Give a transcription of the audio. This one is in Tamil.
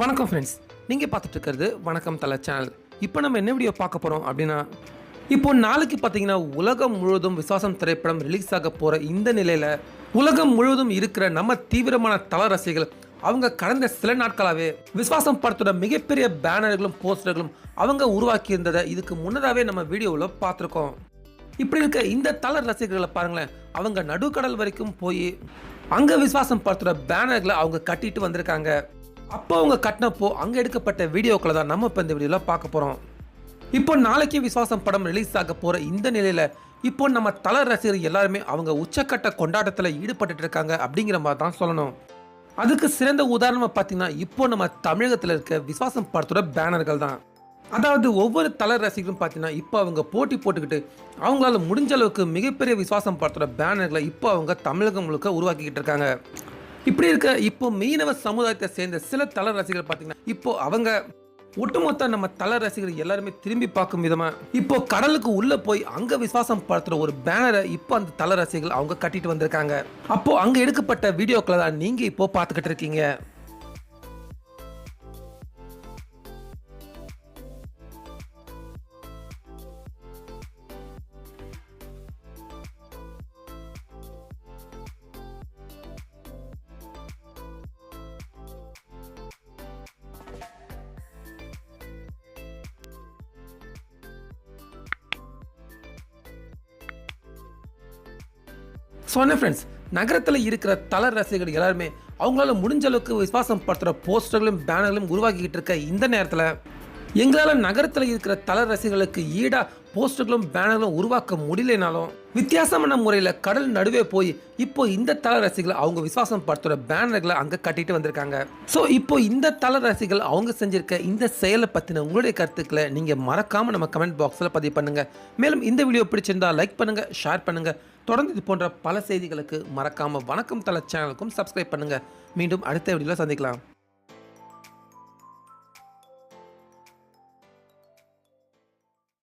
வணக்கம் ஃப்ரெண்ட்ஸ் நீங்கள் பார்த்துட்டு இருக்கிறது வணக்கம் தலை சேனல் இப்போ நம்ம என்ன வீடியோ பார்க்க போகிறோம் அப்படின்னா இப்போ நாளைக்கு பார்த்தீங்கன்னா உலகம் முழுவதும் விசுவாசம் திரைப்படம் ரிலீஸ் ஆக போகிற இந்த நிலையில் உலகம் முழுவதும் இருக்கிற நம்ம தீவிரமான தல ரசிகர்கள் அவங்க கடந்த சில நாட்களாகவே விசுவாசம் படத்தோட மிகப்பெரிய பேனர்களும் போஸ்டர்களும் அவங்க உருவாக்கி இருந்ததை இதுக்கு முன்னதாகவே நம்ம வீடியோவில் பார்த்துருக்கோம். இப்படி இருக்க இந்த தல ரசிகர்களை பாருங்களேன் அவங்க நடுக்கடல் வரைக்கும் போய் அங்கே விசுவாசம் படத்தோட பேனர்களை அவங்க கட்டிட்டு வந்திருக்காங்க. அப்போ அவங்க கட்டினப்போ அங்கே எடுக்கப்பட்ட வீடியோக்களை தான் நம்ம இப்போ இந்த வீடியோவில் பார்க்க போகிறோம் இப்போ நாளைக்கு விசுவாசம் படம் ரிலீஸ் ஆக போகிற இந்த நிலையில் இப்போ நம்ம தல ரசிகர் எல்லாருமே அவங்க உச்சக்கட்ட கொண்டாட்டத்தில் ஈடுபட்டு இருக்காங்க அப்படிங்கிற மாதிரி தான் சொல்லணும். அதுக்கு சிறந்த உதாரணமாக பார்த்தீங்கன்னா இப்போ நம்ம தமிழகத்தில் இருக்க விசுவாசம் படத்தோட பேனர்கள் தான். அதாவது ஒவ்வொரு தல ரசிகரும் பார்த்தீங்கன்னா இப்போ அவங்க போட்டி போட்டுக்கிட்டு அவங்களால முடிஞ்ச அளவுக்கு மிகப்பெரிய விசுவாசம் படத்தோட பேனர்களை இப்போ அவங்க தமிழகம் முழுக்க உருவாக்கிக்கிட்டு இருக்காங்க. இப்படி இருக்க இப்போ மீனவ சமுதாயத்தை சேர்ந்த சில தலர் ரசிகர்கள் பார்த்தீங்கன்னா இப்போ அவங்க ஒட்டுமொத்த நம்ம தலர் ரசிகர்கள் எல்லாருமே திரும்பி பார்க்கும் விதமா இப்போ கடலுக்கு உள்ள போய் அங்க விசுவாசம் படுத்துற ஒரு பேனரை இப்போ அந்த தலர் ரசிகர்கள் அவங்க கட்டிட்டு வந்திருக்காங்க. அப்போ அங்க எடுக்கப்பட்ட வீடியோக்களை தான் நீங்க இப்போ பார்த்துக்கிட்டு இருக்கீங்க. சொன்ன ஃப்ரெண்ட்ஸ் நகரத்தில் இருக்கிற தல ரசிகர்கள் எல்லாருமே அவங்களால முடிஞ்ச அளவுக்கு விசுவாசம் படுத்துகிற போஸ்டர்களும் பேனர்களும் உருவாக்கிக்கிட்டு இருக்க இந்த நேரத்தில் எங்களால் நகரத்தில் இருக்கிற தல ரசிகர்களுக்கு ஈடாக போஸ்டர்களும் பேனர்களும் உருவாக்க முடியலனாலும் வித்தியாசமான முறையில் கடல் நடுவே போய் இப்போ இந்த தல ரசிகர்கள் அவங்க விசுவாசம் படுத்துகிற பேனர்களை அங்கே கட்டிட்டு வந்திருக்காங்க. ஸோ இப்போ இந்த தல ரசிகர்கள் அவங்க செஞ்சிருக்க இந்த செயலை பற்றின உங்களுடைய கருத்துக்களை நீங்கள் மறக்காமல் நம்ம கமெண்ட் பாக்ஸில் பதிவு பண்ணுங்கள் மேலும் இந்த வீடியோ பிடிச்சிருந்தா லைக் பண்ணுங்கள் ஷேர் பண்ணுங்கள் தொடர்ந்து இது போன்ற பல செய்திகளுக்கு மறக்காமல் வணக்கம் தலை சேனலுக்கும் சப்ஸ்கிரைப் பண்ணுங்கள் மீண்டும் அடுத்த வீடியோவில் சந்திக்கலாம்.